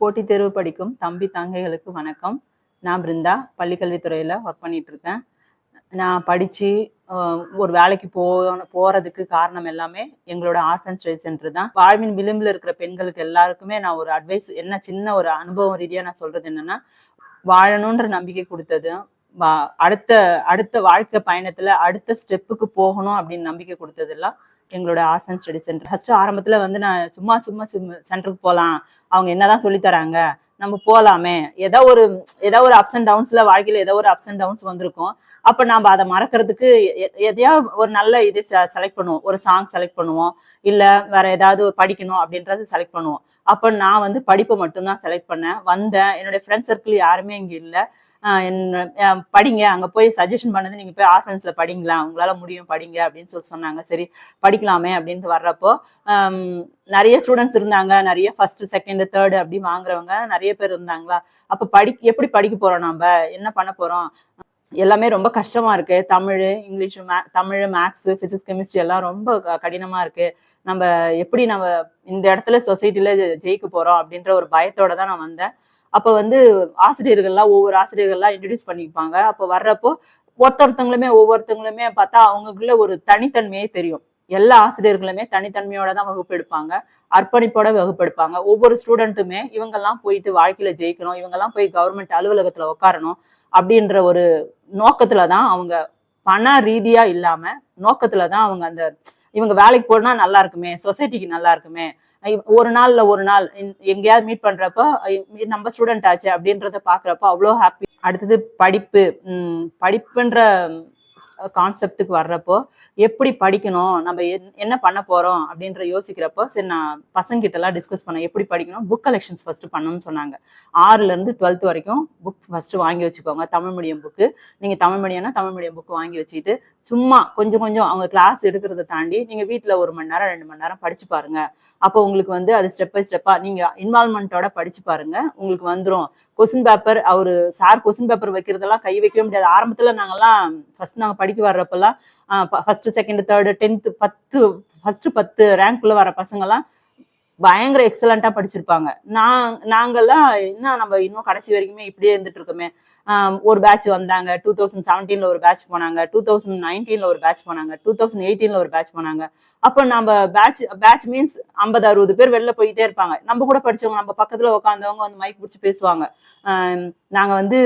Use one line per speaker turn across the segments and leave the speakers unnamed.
போட்டித் தேர்வு படிக்கும் தம்பி தங்கைகளுக்கு வணக்கம். நான் பிருந்தா பள்ளிக்கல்வித்துறையில் ஒர்க் பண்ணிட்டு இருக்கேன் நான் படித்து ஒரு வேலைக்கு போ போகிறதுக்கு காரணம் எல்லாமே எங்களோட ஆர்ட்ஸ் அண்ட் ஸ்டடி சென்டர் தான். வாழ்வின் விளிம்பில் இருக்கிற பெண்களுக்கு எல்லாருக்குமே நான் ஒரு அட்வைஸ் என்ன சின்ன ஒரு அனுபவம் ரீதியாக நான் சொல்கிறது என்னென்னா வாழணுன்ற நம்பிக்கை கொடுத்தது. வா- அடுத்த அடுத்த வாழ்க்கை பயணத்தில் அடுத்த ஸ்டெப்புக்கு போகணும் அப்படின்னு நம்பிக்கை கொடுத்ததெல்லாம் எங்களோட arts and study centre first ஆரம்பத்துல வந்து நான் சும்மா சும்மா சென்டருக்கு போகலாம் அவங்க என்னதான் சொல்லி தராங்க? நம்ம போகலாமே ஏதோ ஒரு ஏதோ ஒரு அப்ஸ் அண்ட் டவுன்ஸ்ல வாழ்க்கையில ஏதோ ஒரு அப்ஸ் அண்ட் டவுன்ஸ் வந்திருக்கும். அப்ப நாம அதை மறக்கிறதுக்கு எ- எதையா ஒரு நல்ல இது செலக்ட் பண்ணுவோம். ஒரு சாங் செலக்ட் பண்ணுவோம். இல்ல வேற ஏதாவது படிக்கணும் அப்படின்றத செலக்ட் பண்ணுவோம். அப்ப நான் வந்து படிப்பை மட்டும்தான் செலக்ட் பண்ணேன். வந்தேன். என்னுடைய ஃப்ரெண்ட் சர்க்கிள் யாருமே இங்க இல்ல. படிங்க. அங்க போய் சஜஷன் பண்ணது நீங்க போய் ஆர்ஃபன்ஸ்ல படிங்களா உங்களால முடியும் படிங்க அப்படின்னு சொல்லி சொன்னாங்க. சரி படிக்கலாமே அப்படின்ட்டு வர்றப்போ நிறைய ஸ்டூடெண்ட்ஸ் இருந்தாங்க. நிறைய ஃபர்ஸ்ட் செகண்ட் தேர்டு அப்படி வாங்குறவங்க நிறைய பேர் இருந்தாங்களா? அப்ப படி எப்படி படிக்க போறோம் நம்ம? என்ன பண்ண போறோம்? எல்லாமே ரொம்ப கஷ்டமா இருக்கு. தமிழ் இங்கிலீஷ் மே தமிழ் மேக்ஸ் பிசிக்ஸ் கெமிஸ்ட்ரி எல்லாம் ரொம்ப கடினமா இருக்கு. நம்ம எப்படி நம்ம இந்த இடத்துல சொசைட்டில ஜெயிக்க போறோம் அப்படின்ற ஒரு பயத்தோட தான் நான் வந்தேன். அப்ப வந்து ஆசிரியர்கள்லாம் ஒவ்வொரு ஆசிரியர்கள்லாம் இன்ட்ரடியூஸ் பண்ணிப்பாங்க அப்ப வர்றப்போ ஒருத்தொருத்தவங்களுமே ஒவ்வொருத்தவங்களுமே பார்த்தா அவங்களுக்குள்ள ஒரு தனித்தன்மையே தெரியும். எல்லா ஆசிரியர்களுமே தனித்தன்மையோட தான் வகுப்பு எடுப்பாங்க. அர்ப்பணிப்போட வகுப்பு எடுப்பாங்க. ஒவ்வொரு ஸ்டூடெண்ட்டுமே இவங்கெல்லாம் போயிட்டு வாழ்க்கையில ஜெயிக்கணும் இவங்கெல்லாம் போய் கவர்மெண்ட் அலுவலகத்துல உட்காரணும் அப்படின்ற ஒரு நோக்கத்துல தான் அவங்க பண ரீதியா இல்லாம நோக்கத்துல தான் அவங்க அந்த இவங்க வேலைக்கு போனா நல்லா இருக்குமே சொசைட்டிக்கு நல்லா இருக்குமே. ஒரு நாள்ல ஒரு நாள் எங்கேயாவது மீட் பண்றப்ப நம்ம ஸ்டூடெண்ட் ஆச்சு அப்படின்றத பாக்குறப்ப அவ்வளோ ஹாப்பி அடுத்தது படிப்பு. உம் படிப்புன்ற கான்செப்டுக்கு வர்றப்போ எப்படி படிக்கணும் நம்ம என்ன பண்ண போறோம் அப்படின்ற யோசிக்கிறப்போ சரி நான் பசங்க எல்லாம் டிஸ்கஸ் பண்ணேன். எப்படி படிக்கணும்? புக் கலெக்ஷன்ஸ் ஃபர்ஸ்ட் பண்ணணும்னு சொன்னாங்க. ஆறுல இருந்து டுவெல்த் வரைக்கும் புக் ஃபர்ஸ்ட் வாங்கி வச்சுக்கோங்க. தமிழ் மீடியம் புக்கு நீங்க தமிழ் மீடியம்னா தமிழ் மீடியம் புக் வாங்கி வச்சுக்கிட்டு சும்மா கொஞ்சம் கொஞ்சம் அவங்க கிளாஸ் எடுக்கிறத தாண்டி நீங்க வீட்டில் ஒரு மணி நேரம் ரெண்டு மணி நேரம் படிச்சு பாருங்க. அப்போ உங்களுக்கு வந்து அது ஸ்டெப் பை ஸ்டெப்பா நீங்க இன்வால்மெண்ட்டோட படிச்சு பாருங்க. உங்களுக்கு வந்துடும் கொஸ்டின் பேப்பர் அவர் சார் கொஸ்டின் பேப்பர் வைக்கிறதெல்லாம் கை வைக்கவே முடியாது. ஆரம்பத்தில் நாங்கள்லாம் ஃபர்ஸ்ட் நாங்கள் படிக்க வர்றப்பெல்லாம் ஃபர்ஸ்ட் செகண்ட் தேர்டு டென்த்து பத்து ஃபர்ஸ்ட் பத்து ரேங்க்குள்ளே வர பசங்கள்லாம் பயங்கர எக்ஸலண்டா படிச்சிருப்பாங்க. நான் நாங்கள்லாம் என்ன நம்ம இன்னும் கடைசி வரைக்குமே இப்படியே இருந்துட்டு இருக்கோமே. ஒரு பேட்ச் வந்தாங்க. டூ தௌசண்ட் செவன்டீன்ல ஒரு பேட்ச் போனாங்க. டூ தௌசண்ட் நைன்டீன்ல ஒரு பேட்ச் போனாங்க. டூ தௌசண்ட் எயிட்டீன்ல ஒரு பேட்ச் போனாங்க. அப்போ நம்ம பேட்ச் பேட்ச் மீன்ஸ் ஐம்பது அறுபது பேர் வெளில போயிட்டே இருப்பாங்க. நம்ம கூட படிச்சவங்க நம்ம பக்கத்துல உட்காந்தவங்க வந்து மைக் பிடிச்சி பேசுவாங்க. நாங்கள் நாங்க வந்து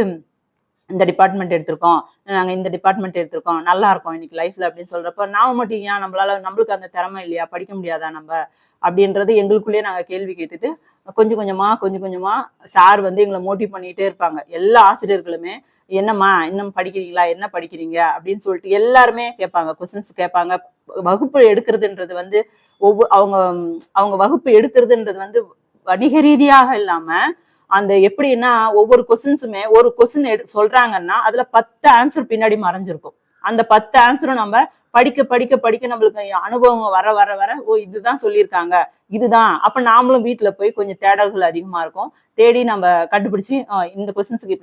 இந்த டிபார்ட்மெண்ட் எடுத்திருக்கோம். நாங்கள் இந்த டிபார்ட்மெண்ட் எடுத்திருக்கோம். நல்லா இருக்கோம் இன்னைக்கு லைஃப்ல அப்படின்னு சொல்றப்ப நாம மட்டும் ஏன் நம்மளால நம்மளுக்கு அந்த திறமை இல்லையா? படிக்க முடியாதா நம்ம? அப்படின்றது எங்களுக்குள்ளேயே நாங்க கேள்வி கேட்டுட்டு கொஞ்சம் கொஞ்சமா கொஞ்சம் கொஞ்சமா சார் வந்து எங்களை மோட்டிவ் பண்ணிக்கிட்டே இருப்பாங்க. எல்லா ஆசிரியர்களுமே என்னம்மா இன்னும் படிக்கிறீங்களா? என்ன படிக்கிறீங்க? அப்படின்னு சொல்லிட்டு எல்லாருமே கேட்பாங்க. கொஸ்டின்ஸ் கேட்பாங்க. வகுப்பு எடுக்கிறதுன்றது வந்து ஒவ்வொரு அவங்க அவங்க வகுப்பு எடுக்கிறதுன்றது வந்து வணிக ரீதியாக இல்லாம அந்த எப்படின்னா ஒவ்வொரு கொஸ்டின்ஸுமே ஒரு கொஸ்டின் எடு சொல்றாங்கன்னா அதுல பத்து ஆன்சர் பின்னாடி மறைஞ்சிருக்கும். அந்த பத்து ஆன்சரும் நம்ம படிக்க படிக்க படிக்க நம்மளுக்கு அனுபவம் வர வர வர ஓ இதுதான் சொல்லியிருக்காங்க இதுதான். அப்ப நாமளும் வீட்டுல போய் கொஞ்சம் தேடல்கள் அதிகமா இருக்கும். தேடி நம்ம கண்டுபிடிச்சு இந்த கொஸ்டின்ஸுக்கு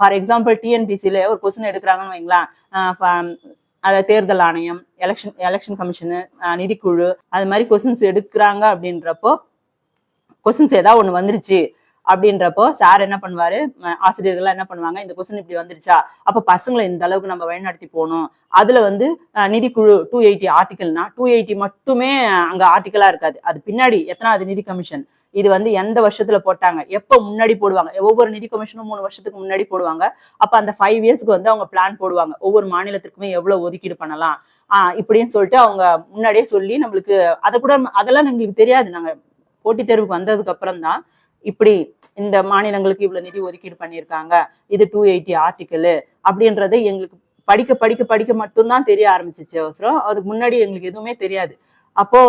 ஃபார் எக்ஸாம்பிள் டிஎன்பிசியில ஒரு கொஸ்டின் எடுக்கிறாங்கன்னு வைங்களேன். ஆஹ் அதாவது தேர்தல் ஆணையம் எலெக்ஷன் எலெக்ஷன் கமிஷனு நிதிக்குழு அது மாதிரி கொஸ்டின்ஸ் எடுக்கிறாங்க அப்படின்றப்போ கொஸ்டின்ஸ் ஏதாவது ஒன்று வந்துருச்சு. அப்படின்றப்போ சார் என்ன பண்ணுவாரு? ஆசிரியர்கள் ஆசிரியர்கள்லாம் என்ன பண்ணுவாங்க? இந்த கொஸ்டின் இப்படி வந்துருச்சா? அப்ப பசங்களை இந்த அளவுக்கு நம்ம வழிநடத்தி போகணும். அதுல வந்து நிதிக்குழு டூ எயிட்டி ஆர்டிக்கல்னா டூ எயிட்டி மட்டுமே அங்க ஆர்டிக்கலா இருக்காது. அது பின்னாடி எத்தனாவது நிதி கமிஷன் இது வந்து எந்த வருஷத்துல போட்டாங்க? எப்ப முன்னாடி போடுவாங்க? ஒவ்வொரு நிதி கமிஷனும் மூணு வருஷத்துக்கு முன்னாடி போடுவாங்க. அப்ப அந்த ஃபைவ் இயர்ஸ்க்கு வந்து அவங்க பிளான் போடுவாங்க. ஒவ்வொரு மாநிலத்திற்குமே எவ்வளவு ஒதுக்கீடு பண்ணலாம்? ஆஹ் இப்படின்னு சொல்லிட்டு அவங்க முன்னாடியே சொல்லி நம்மளுக்கு அதை கூட அதெல்லாம் எங்களுக்கு தெரியாது. நாங்க போட்டித் தேர்வுக்கு வந்ததுக்கு அப்புறம் தான் இப்படி இந்த மாநிலங்களுக்கு இவ்வளவு நிதி ஒதுக்கீடு பண்ணியிருக்காங்க. இது டூ எயிட்டி ஆர்டிக்கல் அப்படின்றது எங்களுக்கு படிக்க படிக்க படிக்க மட்டும்தான் தெரிய ஆரம்பிச்சிச்சு அவசரம். அதுக்கு முன்னாடி எங்களுக்கு எதுவுமே தெரியாது. அப்போ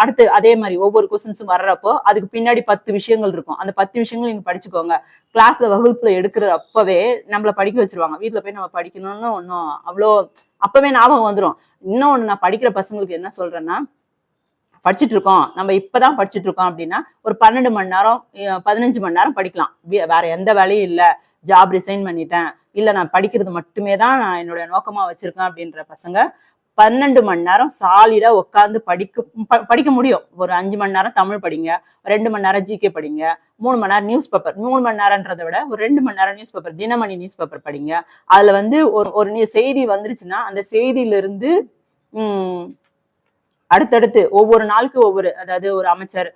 அடுத்து அதே மாதிரி ஒவ்வொரு கொஸ்டின்ஸும் வர்றப்போ அதுக்கு பின்னாடி பத்து விஷயங்கள் இருக்கும். அந்த பத்து விஷயங்கள் நீங்க படிச்சுக்கோங்க. கிளாஸ்ல வகுப்புல எடுக்கிற அப்பவே நம்மள படிக்க வச்சிருவாங்க. வீட்டுல போய் நம்ம படிக்கணும்னு ஒன்றும் அவ்வளோ அப்பவே ஞாபகம் வந்துடும் இன்னும் ஒன்று நான் படிக்கிற பசங்களுக்கு என்ன சொல்றேன்னா படிச்சுட்டு இருக்கோம் நம்ம இப்பதான் படிச்சுட்டு இருக்கோம் அப்படின்னா ஒரு பன்னெண்டு மணி நேரம் பதினஞ்சு மணி நேரம் படிக்கலாம். வே- வேற எந்த வேலையும் இல்ல. ஜாப் ரிசைன் பண்ணிட்டேன். இல்ல நான் படிக்கிறது மட்டுமே தான் நான் என்னோட நோக்கமா வச்சிருக்கேன் அப்படின்ற பசங்க பன்னெண்டு மணி நேரம் சாலிடா உட்காந்து படிக்க ப- படிக்க முடியும். ஒரு அஞ்சு மணி நேரம் தமிழ் படிங்க ரெண்டு மணி நேரம் ஜிகே படிங்க மூணு மணி நேரம் நியூஸ் பேப்பர் மூணு மணி நேரம்ன்றதை விட ஒரு ரெண்டு மணி நேரம் news paper Dinamani news paper படிங்க. அதுல வந்து ஒரு ஒரு நியூ- செய்தி வந்துருச்சுன்னா அந்த செய்தியிலிருந்து உம் அடுத்தடுத்து ஒவ்வொரு நாளுக்கு ஒவ்வொரு அதாவது ஒரு அமைச்சர்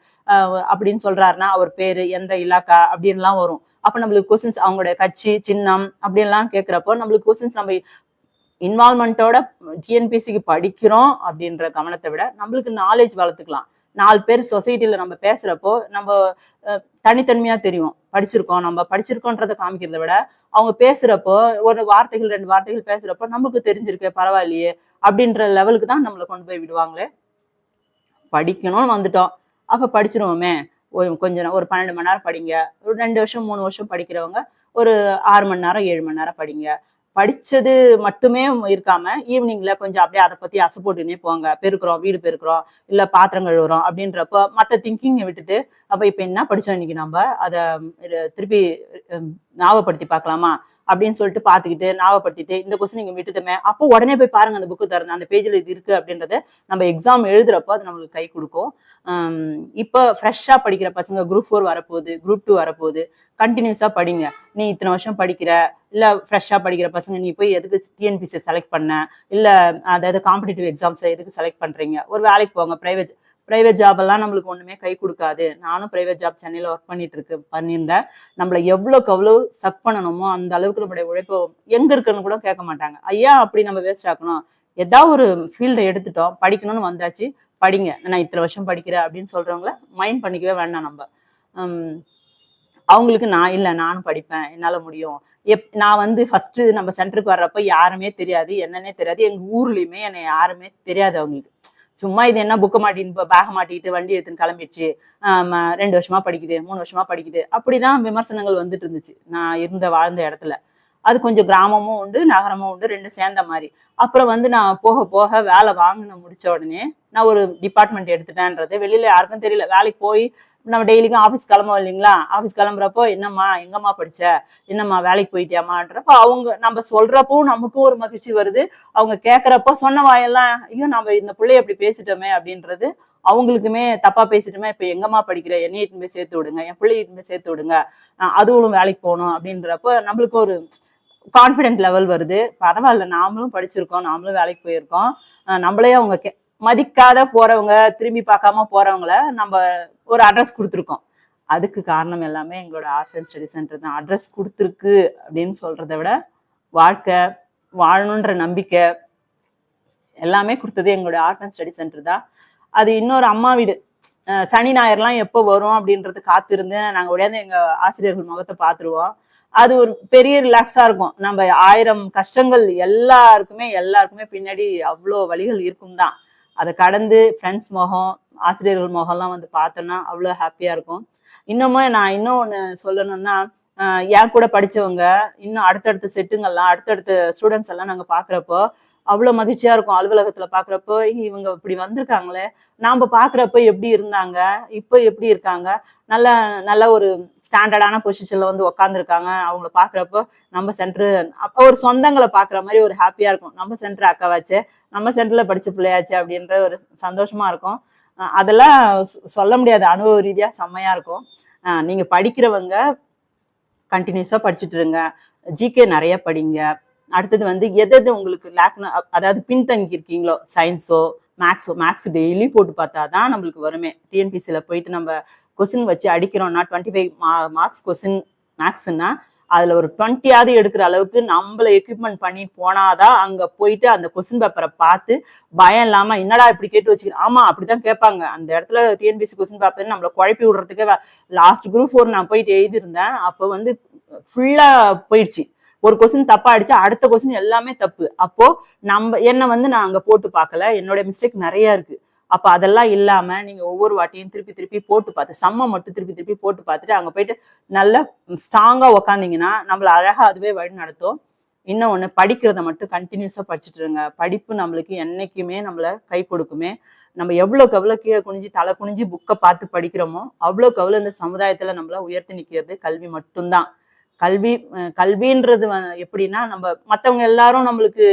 அப்படின்னு சொல்றாருன்னா அவர் பேரு எந்த இலாக்கா அப்படின்லாம் வரும். அப்ப நம்மளுக்கு கொஸ்டின்ஸ் அவங்களோட கட்சி சின்னம் அப்படின்லாம் கேட்கிறப்போ நம்மளுக்கு கொஸ்டின்ஸ் நம்ம இன்வால்மெண்ட்டோட டிஎன்பிசிக்கு படிக்கிறோம் அப்படின்ற கவனத்தை விட நம்மளுக்கு நாலேஜ் வளர்த்துக்கலாம். நாலு பேர் சொசைட்டில நம்ம பேசுறப்போ நம்ம தனித்தன்மையா தெரியும். படிச்சிருக்கோம் நம்ம படிச்சிருக்கோன்றத காமிக்கிறத விட அவங்க பேசுறப்போ ஒரு வார்த்தைகள் ரெண்டு வார்த்தைகள் பேசுறப்போ நமக்கு தெரிஞ்சிருக்கு பரவாயில்லையே அப்படின்ற லெவலுக்கு தான் நம்மளை கொண்டு போய் விடுவாங்களே. படிக்கணும்னு வந்துட்டோம். அப்போ படிச்சிருவோமே. ஒரு கொஞ்சம் ஒரு பன்னெண்டு மணி நேரம் படிங்க. ஒரு ரெண்டு வருஷம் மூணு வருஷம் படிக்கிறவங்க ஒரு ஆறு மணி நேரம் ஏழு மணி நேரம் படிங்க. படிச்சது மட்டுமே இருக்காம ஈவினிங்ல கொஞ்சம் அப்படியே அதை பத்தி அசப்போட்டுனே போங்க. பெருக்குறோம் வீடு பெருக்குறோம் இல்ல பாத்திரம் கழுவுறோம் அப்படின்றப்போ மற்ற திங்கிங்கை விட்டுட்டு அப்ப இப்ப என்ன படிச்சோம் இன்னைக்கு நம்ம? அதை திருப்பி ஞாபகப்படுத்தி பார்க்கலாமா? அப்படின்னு சொல்லிட்டு பார்த்துக்கிட்டு ஞாபகப்படுத்திட்டு இந்த கொஸ்டின் நீங்க விட்டுட்டோமே அப்போ உடனே போய் பாருங்க அந்த புக்கு திறந்து அந்த பேஜில் இது இருக்கு அப்படின்றத நம்ம எக்ஸாம் எழுதுறப்போ அது நம்மளுக்கு கை கொடுக்கும். இப்போ ஃப்ரெஷ்ஷாக படிக்கிற பசங்க குரூப் ஃபோர் வரப்போகுது குரூப் டூ வரப்போகுது கண்டினியூஸாக படிங்க. நீ இத்தனை வருஷம் படிக்கிற இல்லை ஃப்ரெஷ்ஷாக படிக்கிற பசங்க நீ போய் எதுக்கு டிஎன்பிசி செலக்ட் பண்ண? இல்லை அதாவது காம்படிட்டிவ் எக்ஸாம்ஸை எதுக்கு செலக்ட் பண்ணுறீங்க ஒரு வேலைக்கு போங்க ப்ரைவேட் பிரைவேட் ஜாப் எல்லாம் நம்மளுக்கு ஒண்ணுமே கை கொடுக்காது. நானும் பிரைவேட் ஜாப் சென்னையில ஒர்க் பண்ணிட்டு இருக்கு பண்ணியிருந்தேன். நம்மள எவ்வளவுக்கு எவ்வளவு சக் பண்ணணுமோ அந்த அளவுக்கு நம்மளுடைய உழைப்பு எங்க இருக்குன்னு கூட கேட்க மாட்டாங்க. ஐயா அப்படி நம்ம வேஸ்ட் ஆக்கணும். ஏதாவது ஒரு ஃபீல்டை எடுத்துட்டோம். படிக்கணும்னு வந்தாச்சு. படிங்க. நான் இத்தனை வருஷம் படிக்கிறேன். அப்படின்னு சொல்கிறவங்கள மைண்ட் பண்ணிக்கவே வேண்டாம் நம்ம. அவங்களுக்கு நான் இல்லை. நானும் படிப்பேன். என்னால் முடியும். எப் நான் வந்து ஃபர்ஸ்ட் நம்ம சென்டருக்கு வர்றப்ப யாருமே தெரியாது. என்னன்னே தெரியாது. எங்க ஊர்லயுமே என்னை யாருமே தெரியாது அவங்களுக்கு. சும்மா இது என்ன புக்கை மாட்டின்னு பேக மாட்டிட்டு வண்டி எடுத்துன்னு கிளம்பிடுச்சு. ரெண்டு வருஷமா படிக்குது மூணு வருஷமா படிக்குது. அப்படிதான் விமர்சனங்கள் வந்துட்டு இருந்துச்சு. நான் இருந்த வாழ்ந்த இடத்துல. அது கொஞ்சம் கிராமமும் உண்டு நகரமும் உண்டு ரெண்டும் சேர்ந்த மாதிரி. அப்புறம் வந்து நான் போக போக வேலை வாங்கின முடிச்ச உடனே நான் ஒரு டிபார்ட்மெண்ட் எடுத்துட்டேன்றது. வெளியில யாருக்கும் தெரியல. வேலைக்கு போய் நம்ம டெய்லிக்கும் ஆஃபீஸ் கிளம்புவோம் இல்லைங்களா? ஆஃபீஸ் கிளம்புறப்போ என்னம்மா எங்கம்மா படிச்ச? என்னம்மா வேலைக்கு போயிட்டியாமான்றப்போ அவங்க நம்ம சொல்றப்போ நமக்கும் ஒரு மகிழ்ச்சி வருது. அவங்க கேட்கறப்போ சொன்ன வாயெல்லாம் ஐயோ நம்ம இந்த பிள்ளைய அப்படி பேசிட்டோமே அப்படின்றது அவங்களுக்குமே தப்பா பேசிட்டோமே. இப்ப எங்கம்மா படிக்கிற? என்னைய இட்டுன்னு போய் சேர்த்து விடுங்க. என் பிள்ளைய இட்டுன்னு போய் சேர்த்து விடுங்க. அதுவும் வேலைக்கு போகணும் அப்படின்றப்போ நம்மளுக்கு ஒரு கான்ஃபிடென்ட் லெவல் வருது. பரவாயில்ல நாமளும் படிச்சிருக்கோம். நாமளும் வேலைக்கு போயிருக்கோம். நம்மளே அவங்க கே- மதிக்காத போறவங்க திரும்பி பார்க்காம போறவங்கள நம்ம ஒரு அட்ரஸ் கொடுத்துருக்கோம். அதுக்கு காரணம் எல்லாமே எங்களோட ஆர்ட் அண்ட் ஸ்டடி சென்டர் தான். அட்ரஸ் கொடுத்துருக்கு அப்படின்னு சொல்றத விட வாழ்க்கை வாழணுன்ற நம்பிக்கை எல்லாமே கொடுத்தது எங்களோட ஆர்ட் அண்ட் ஸ்டடி சென்டர் தான். அது இன்னொரு அம்மா வீடு. சனி ஞாயிறுலாம் எப்போ வரும் அப்படின்றது காத்திருந்து நாங்கள் உடையாந்து எங்கள் ஆசிரியர்கள் முகத்தை பார்த்துருவோம். அது ஒரு பெரிய ரிலாக்ஸாக இருக்கும். நம்ம ஆயிரம் கஷ்டங்கள் எல்லாருக்குமே எல்லாருக்குமே பின்னாடி அவ்வளோ வழிகள் இருக்கும் தான் அதை கடந்து ஃப்ரெண்ட்ஸ் முகம் ஆசிரியர்கள் முகம்லாம் வந்து பார்த்தோன்னா அவ்வளோ ஹாப்பியாக இருக்கும். இன்னமும் நான் இன்னும் ஒன்று சொல்லணும்னா என் கூட படித்தவங்க இன்னும் அடுத்தடுத்த செட்டுங்கள்லாம் அடுத்தடுத்த ஸ்டூடெண்ட்ஸ் எல்லாம் நாங்கள் பார்க்குறப்போ அவ்வளோ மகிழ்ச்சியாக இருக்கும். அலுவலகத்தில் பார்க்குறப்போ இவங்க இப்படி வந்திருக்காங்களே. நாம் பார்க்குறப்ப எப்படி இருந்தாங்க இப்போ எப்படி இருக்காங்க நல்ல நல்ல ஒரு ஸ்டாண்டர்டான பொசிஷனில் வந்து உக்காந்துருக்காங்க. அவங்கள பார்க்குறப்போ நம்ம சென்ட்ரு அப்போ ஒரு சொந்தங்களை பார்க்குற மாதிரி ஒரு ஹாப்பியாக இருக்கும். நம்ம சென்ட்ரு அக்காவாச்சே நம்ம சென்டர்ல படிச்ச பிள்ளையாச்சு அப்படின்ற ஒரு சந்தோஷமா இருக்கும். அதெல்லாம் சொல்ல முடியாது. அனுபவ ரீதியா செம்மையா இருக்கும். நீங்கள் நீங்க படிக்கிறவங்க கண்டினியூஸா படிச்சுட்டு இருங்க. ஜிகே நிறைய படிங்க. அடுத்தது வந்து எது எது உங்களுக்கு லேக்னு அதாவது பின்தங்கி இருக்கீங்களோ சயின்ஸோ மேக்ஸோ மேக்ஸ் டெய்லி போட்டு பார்த்தா தான் நம்மளுக்கு வருமே. டிஎன்பிசியில் போயிட்டு நம்ம கொஸ்டின் வச்சு அடிக்கிறோம்னா டுவெண்ட்டி ஃபைவ் மா மார்க்ஸ் கொஸ்டின் மேக்ஸ்னா அதில் ஒரு டுவெண்ட்டியாவது எடுக்கிற அளவுக்கு நம்மள எக்யூப்மெண்ட் பண்ணி போனாதான் அங்கே போயிட்டு அந்த கொஸ்டின் பேப்பரை பார்த்து பயம் இல்லாமல் என்னடா இப்படி கேட்டு வச்சுக்கிறேன் ஆமாம் அப்படிதான் கேட்பாங்க. அந்த இடத்துல டிஎன்பிசி கொஸ்டின் பேப்பர் நம்மளை குழப்பி விடுறதுக்கு லாஸ்ட் குரூப் ஃபோர் நான் போயிட்டு எழுதியிருந்தேன். அப்போ வந்து ஃபுல்லாக போயிடுச்சு. ஒரு கொஸ்டின் தப்பா அடிச்சு அடுத்த கொஸ்டின் எல்லாமே தப்பு. அப்போ நம்ம என்ன வந்து நான் அங்க போட்டு பார்க்கல. என்னோட மிஸ்டேக் நிறைய இருக்கு. அப்ப அதெல்லாம் இல்லாம நீங்க ஒவ்வொரு வாட்டியும் திருப்பி திருப்பி போட்டு பார்த்து செம்ம மட்டும் திருப்பி திருப்பி போட்டு பார்த்துட்டு அங்க போயிட்டு நல்லா ஸ்ட்ராங்கா உக்காந்தீங்கன்னா நம்மள அழகா அதுவே வழி நடத்தும். இன்னும் ஒன்று படிக்கிறத மட்டும் கண்டினியூஸாக படிச்சுட்டு இருங்க. படிப்பு நம்மளுக்கு என்றைக்குமே நம்மளை கை கொடுக்குமே. நம்ம எவ்வளோக்கு எவ்வளோ கீழே குனிஞ்சு தலை குனிஞ்சு புக்கை பார்த்து படிக்கிறோமோ அவ்வளோக்கு அவ்வளோ இந்த சமுதாயத்தில் நம்மளை உயர்த்தி நிற்கிறது கல்வி மட்டும்தான். கல்வி கல்வின்றது எப்படின்னா நம்ம மற்றவங்க எல்லாரும் நம்மளுக்கு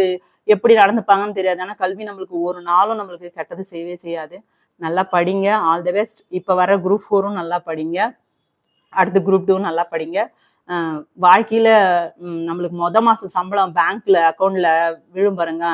எப்படி நடந்துப்பாங்கன்னு தெரியாது. ஆனால் கல்வி நம்மளுக்கு ஒரு நாளும் நம்மளுக்கு கெட்டது செய்யவே செய்யாது. நல்லா படிங்க. ஆல் த பெஸ்ட் இப்போ வர குரூப் ஃபோரும் நல்லா படிங்க. அடுத்து குரூப் டூ நல்லா படிங்க. வாழ்க்கையில் வாழ்க்கையில நம்மளுக்கு மொத மாதம் சம்பளம் பேங்க்ல அக்கௌண்ட்ல விழும் பாருங்க.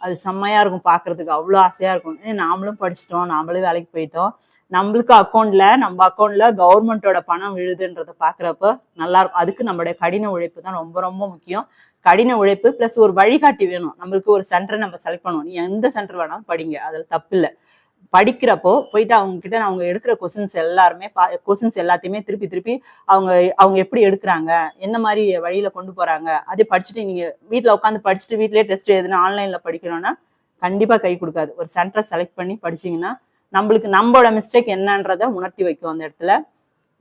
அது செம்மையா இருக்கும் பார்க்கிறதுக்கு அவ்வளோ ஆசையா இருக்கும். நாமளும் படிச்சிட்டோம். நாமளும் வேலைக்கு போயிட்டோம். நம்மளுக்கு அக்கௌண்ட்ல நம்ம அக்கௌண்ட்ல கவர்மெண்ட்டோட பணம் விழுதுன்றத பாக்குறப்ப நல்லா இருக்கும். அதுக்கு நம்மளுடைய கடின உழைப்பு தான் ரொம்ப ரொம்ப முக்கியம். கடின உழைப்பு ப்ளஸ் ஒரு வழிகாட்டி வேணும். நம்மளுக்கு ஒரு சென்டரை நம்ம செலக்ட் பண்ணுவோம் நீ எந்த சென்டர் வேணாலும் படிங்க. அதுல தப்பு இல்லை. படிக்கிறப்போ போயிட்டு அவங்க கிட்ட அவங்க எடுக்கிற கொஸ்டின்ஸ் எல்லாருமே கொஸ்டின்ஸ் எல்லாத்தையுமே திருப்பி திருப்பி அவங்க அவங்க எப்படி எடுக்கிறாங்க? என்ன மாதிரி வழியில கொண்டு போறாங்க? அதே படிச்சுட்டு நீங்க வீட்டில் உட்காந்து படிச்சுட்டு வீட்லயே டெஸ்ட் எதுனா ஆன்லைன்ல படிக்கணும்னா கண்டிப்பா கை கொடுக்காது. ஒரு சென்டரை செலக்ட் பண்ணி படிச்சீங்கன்னா நம்மளுக்கு நம்மளோட மிஸ்டேக் என்னன்றத உணர்த்தி வைக்கும் அந்த இடத்துல.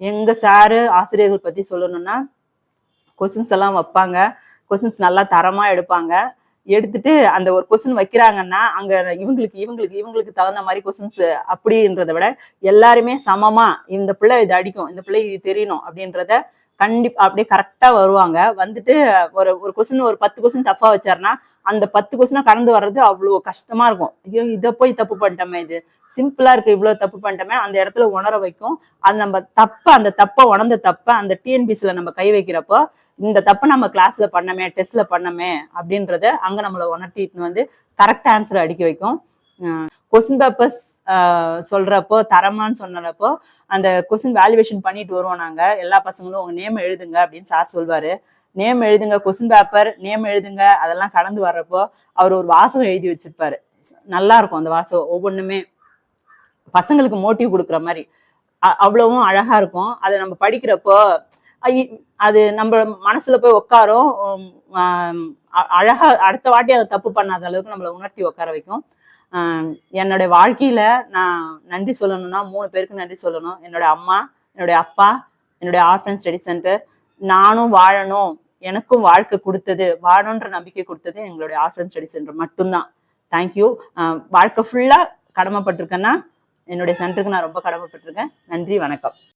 எங்க சாரு ஆசிரியர்கள் பத்தி சொல்லணும்னா கொஸ்டின்ஸ் எல்லாம் வைப்பாங்க. கொஸ்டின்ஸ் நல்லா தரமா எடுப்பாங்க. எடுத்துட்டு அந்த ஒரு கொஸ்டின் வைக்கிறாங்கன்னா அங்க இவங்களுக்கு இவங்களுக்கு இவங்களுக்கு தகுந்த மாதிரி கொஸ்டின்ஸ் அப்படின்றத விட எல்லாருமே சமமா இந்த பிள்ளை இது அடிக்கும் இந்த பிள்ளை இது தெரியணும் அப்படின்றத கண்டிப்பா அப்படியே கரெக்டா வருவாங்க. வந்துட்டு ஒரு ஒரு கொஸ்டின் ஒரு பத்து கொஸ்டின் டஃபா வச்சாருன்னா அந்த பத்து கொஸ்டினா கடந்து வர்றது அவ்வளோ கஷ்டமா இருக்கும். ஐயோ இதை போய் தப்பு பண்ணிட்டோமே இது. சிம்பிளா இருக்கு இவ்வளவு தப்பு பண்ணிட்டோமே. அந்த இடத்துல உணர வைக்கும். அது நம்ம தப்ப அந்த தப்பை உணர்ந்த தப்ப அந்த டிஎன்பிசில நம்ம கை வைக்கிறப்போ இந்த தப்பை நம்ம கிளாஸ்ல பண்ணமே டெஸ்ட்ல பண்ணமே அப்படின்றத அங்க நம்மளை உணர்த்திட்டு வந்து கரெக்ட் ஆன்சர் அடிக்க வைக்கும். கொஸ்டின் பேப்பர்ஸ் சொல்றப்போ தரமான்னு சொன்னப்போ அந்த கொஸ்டின் வேல்யூவேஷன் பண்ணிட்டு வருவோம் நாங்க. எல்லா பசங்களும் உங்க நேம் எழுதுங்க அப்படின்னு சார் சொல்வாரு. நேம் எழுதுங்க கொஸ்டின் பேப்பர் நேம் எழுதுங்க அதெல்லாம் கடந்து வர்றப்போ அவர் ஒரு வாசகம் எழுதி வச்சிருப்பாரு. நல்லா இருக்கும் அந்த வாசகம் ஒவ்வொன்றுமே பசங்களுக்கு மோட்டிவ் கொடுக்குற மாதிரி. அவ்வளவும் அழகா இருக்கும். அதை நம்ம படிக்கிறப்போ அது நம்ம மனசுல போய் உட்காரும். உம், அ- அழகா அடுத்த வாட்டி அதை தப்பு பண்ணாத அளவுக்கு நம்மளை உணர்த்தி உட்கார வைக்கும். என்னுடைய வாழ்க்கையில நான் நன்றி சொல்லணும்னா மூணு பேருக்கு நன்றி சொல்லணும். என்னோட அம்மா என்னுடைய அப்பா என்னுடைய ஆர்ஃபன் ஸ்டடி சென்டர். நானும் வாழணும். எனக்கும் வாழ்க்கை கொடுத்தது வாழணுன்ற நம்பிக்கை கொடுத்தது எங்களுடைய ஆர்ஃபன் ஸ்டடி சென்டர் மட்டும்தான். தேங்க்யூ வாழ்க்கை ஃபுல்லா கடமைப்பட்டிருக்கேன்னா என்னுடைய சென்டருக்கு நான் ரொம்ப கடமைப்பட்டிருக்கேன். நன்றி வணக்கம்.